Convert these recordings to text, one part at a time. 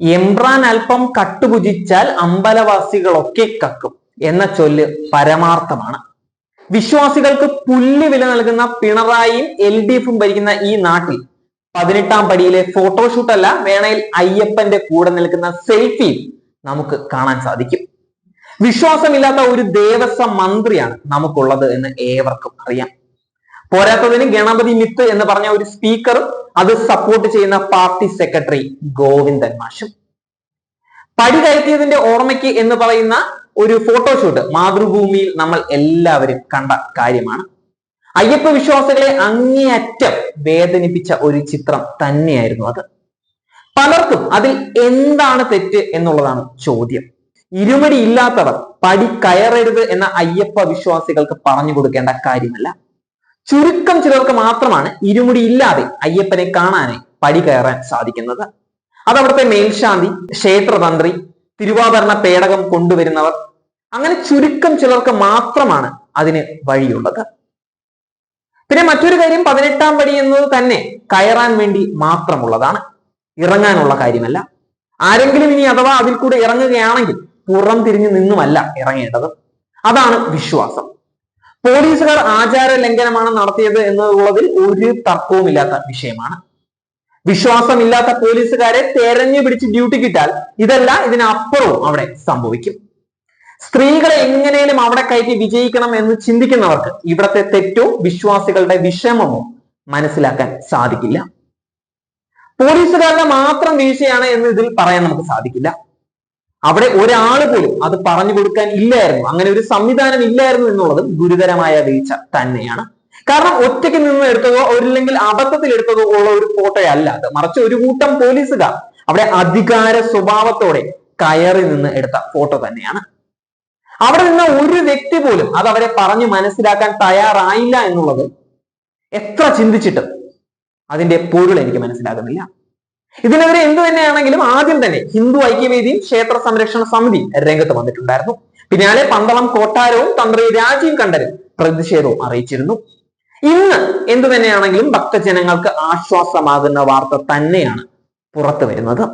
എംബ്രാൻ അല്പം കട്ടുപുജിച്ചാൽ അമ്പലവാസികളൊക്കെ കക്കും എന്ന ചൊല്ല് പരമാർത്ഥമാണ്. വിശ്വാസികൾക്ക് പുല്ല് വില നൽകുന്ന പിണറായിയും എൽ ഡി എഫും ഭരിക്കുന്ന ഈ നാട്ടിൽ പതിനെട്ടാം പടിയിലെ ഫോട്ടോഷൂട്ട് അല്ല വേണയിൽ അയ്യപ്പന്റെ കൂടെ നിൽക്കുന്ന സെൽഫിയും നമുക്ക് കാണാൻ സാധിക്കും. വിശ്വാസമില്ലാത്ത ഒരു ദേവസ്വം മന്ത്രിയാണ് നമുക്കുള്ളത് എന്ന് ഏവർക്കും അറിയാം. പോരാത്തതിന് ഗണപതി മിത്ത് എന്ന് പറഞ്ഞ ഒരു സ്പീക്കറും അത് സപ്പോർട്ട് ചെയ്യുന്ന പാർട്ടി സെക്രട്ടറി ഗോവിന്ദൻ മാഷും. പടി കയറ്റിയതിന്റെ ഓർമ്മയ്ക്ക് എന്ന് പറയുന്ന ഒരു ഫോട്ടോഷൂട്ട് മാതൃഭൂമിയിൽ നമ്മൾ എല്ലാവരും കണ്ട കാര്യമാണ്. അയ്യപ്പ വിശ്വാസികളെ അങ്ങേയറ്റം വേദനിപ്പിച്ച ഒരു ചിത്രം തന്നെയായിരുന്നു അത്. പലർക്കും അതിൽ എന്താണ് തെറ്റ് എന്നുള്ളതാണ് ചോദ്യം. ഇരുമടി ഇല്ലാത്തവർ പടി കയറരുത് എന്ന അയ്യപ്പ വിശ്വാസികൾക്ക് പറഞ്ഞു കൊടുക്കേണ്ട കാര്യമല്ല. ചുരുക്കം ചിലർക്ക് മാത്രമാണ് ഇരുമുടി ഇല്ലാതെ അയ്യപ്പനെ കാണാനായി പടി കയറാൻ സാധിക്കുന്നത്. അതവിടുത്തെ മേൽശാന്തി ക്ഷേത്രതന്ത്രി തിരുവാഭരണ പേടകം കൊണ്ടുവരുന്നവർ. അങ്ങനെ ചുരുക്കം ചിലർക്ക് മാത്രമാണ് അതിന് വഴിയുള്ളത്. പിന്നെ മറ്റൊരു കാര്യം പതിനെട്ടാം പടി എന്നത് തന്നെ കയറാൻ വേണ്ടി മാത്രമുള്ളതാണ്. ഇറങ്ങാനുള്ള കാര്യമല്ല. ആരെങ്കിലും ഇനി അഥവാ അതിൽ കൂടെ ഇറങ്ങുകയാണെങ്കിൽ പുറം തിരിഞ്ഞു നിന്നുമല്ല ഇറങ്ങേണ്ടത്. അതാണ് വിശ്വാസം. പോലീസുകാർ ആചാര ലംഘനമാണ് നടത്തിയത് എന്നുള്ളതിൽ ഒരു തർക്കവുമില്ലാത്ത വിഷയമാണ്. വിശ്വാസമില്ലാത്ത പോലീസുകാരെ തെരഞ്ഞു പിടിച്ച് ഡ്യൂട്ടി കിട്ടാൽ ഇതല്ല ഇതിനപ്പുറവും അവിടെ സംഭവിക്കും. സ്ത്രീകളെ എങ്ങനെയും അവിടെ കയറ്റി വിജയിക്കണം എന്ന് ചിന്തിക്കുന്നവർക്ക് ഇവിടത്തെ തെറ്റോ വിശ്വാസികളുടെ വിഷമമോ മനസ്സിലാക്കാൻ സാധിക്കില്ല. പോലീസുകാരുടെ മാത്രം വീഴ്ചയാണ് എന്ന് ഇതിൽ പറയാൻ നമുക്ക് സാധിക്കില്ല. അവിടെ ഒരാൾ പോലും അത് പറഞ്ഞു കൊടുക്കാൻ ഇല്ലായിരുന്നു. അങ്ങനെ ഒരു സംവിധാനം ഇല്ലായിരുന്നു എന്നുള്ളതും ഗുരുതരമായ വീഴ്ച തന്നെയാണ്. കാരണം ഒറ്റയ്ക്ക് നിന്ന് എടുത്തതോ ഒരില്ലെങ്കിൽ അബദ്ധത്തിൽ എടുത്തതോ ഉള്ള ഒരു ഫോട്ടോയല്ല അത്. മറിച്ച് ഒരു കൂട്ടം പോലീസുകാർ അവിടെ അധികാര സ്വഭാവത്തോടെ കയറി നിന്ന് എടുത്ത ഫോട്ടോ തന്നെയാണ്. അവിടെ നിന്ന ഒരു വ്യക്തി പോലും അത് അവരെ പറഞ്ഞു മനസ്സിലാക്കാൻ തയ്യാറായില്ല എന്നുള്ളത് എത്ര ചിന്തിച്ചിട്ടും അതിന്റെ പൊരുൾ എനിക്ക് മനസ്സിലാകുന്നില്ല. ഇതിനെതിരെ എന്തു തന്നെയാണെങ്കിലും ആദ്യം തന്നെ ഹിന്ദു ഐക്യവേദിയും ക്ഷേത്ര സംരക്ഷണ സമിതി രംഗത്ത് വന്നിട്ടുണ്ടായിരുന്നു. പിന്നാലെ പന്തളം കോട്ടാരവും തന്ത്രി രാജ്യം കണ്ഠരും പ്രതിഷേധവും അറിയിച്ചിരുന്നു. ഇന്ന് എന്തു തന്നെയാണെങ്കിലും ഭക്തജനങ്ങൾക്ക് ആശ്വാസമാകുന്ന വാർത്ത തന്നെയാണ് പുറത്തു വരുന്നത്.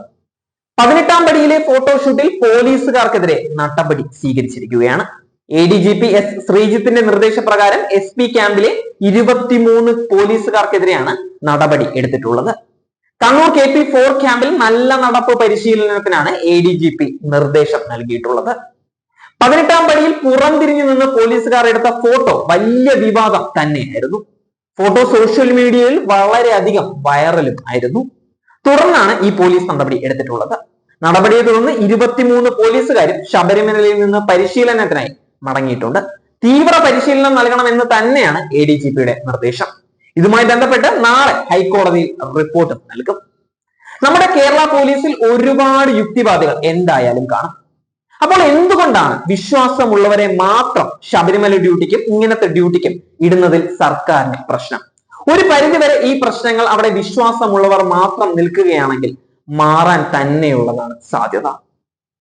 പതിനെട്ടാം പടിയിലെ ഫോട്ടോഷൂട്ടിൽ പോലീസുകാർക്കെതിരെ നടപടി സ്വീകരിച്ചിരിക്കുകയാണ്. A D G P S ശ്രീജിത്തിന്റെ നിർദ്ദേശപ്രകാരം എസ് പി ക്യാമ്പിലെ ഇരുപത്തിമൂന്ന് പോലീസുകാർക്കെതിരെയാണ് നടപടി എടുത്തിട്ടുള്ളത്. കണ്ണൂർ കെ പി ഫോർ ക്യാമ്പിൽ നല്ല നടപ്പ് പരിശീലനത്തിനാണ് എ ഡി ജി പി നിർദ്ദേശം നൽകിയിട്ടുള്ളത്. പതിനെട്ടാം പടിയിൽ പുറം തിരിഞ്ഞു നിന്ന് പോലീസുകാർ എടുത്ത ഫോട്ടോ വലിയ വിവാദം തന്നെയായിരുന്നു. ഫോട്ടോ സോഷ്യൽ മീഡിയയിൽ വളരെയധികം വൈറലും ആയിരുന്നു. തുടർന്നാണ് ഈ പോലീസ് നടപടി എടുത്തിട്ടുള്ളത്. നടപടിയെ തുടർന്ന് ഇരുപത്തിമൂന്ന് പോലീസുകാരും ശബരിമലയിൽ നിന്ന് പരിശീലനത്തിനായി മടങ്ങിയിട്ടുണ്ട്. തീവ്ര പരിശീലനം നൽകണമെന്ന് തന്നെയാണ് എ ഡി ജി പിയുടെ നിർദ്ദേശം. ഇതുമായി ബന്ധപ്പെട്ട് നാളെ ഹൈക്കോടതി റിപ്പോർട്ട് നൽകും. നമ്മുടെ കേരള പോലീസിൽ ഒരുപാട് യുക്തിവാദികൾ എന്തായാലും കാണും. അപ്പോൾ എന്തുകൊണ്ടാണ് വിശ്വാസമുള്ളവരെ മാത്രം ശബരിമല ഡ്യൂട്ടിക്കും ഇങ്ങനത്തെ ഡ്യൂട്ടിക്കും ഇടുന്നതിൽ സർക്കാരിന് പ്രശ്നം? ഒരു പരിധിവരെ ഈ പ്രശ്നങ്ങൾ അവിടെ വിശ്വാസമുള്ളവർ മാത്രം നിൽക്കുകയാണെങ്കിൽ മാറാൻ തന്നെയുള്ളതാണ് സാധ്യത.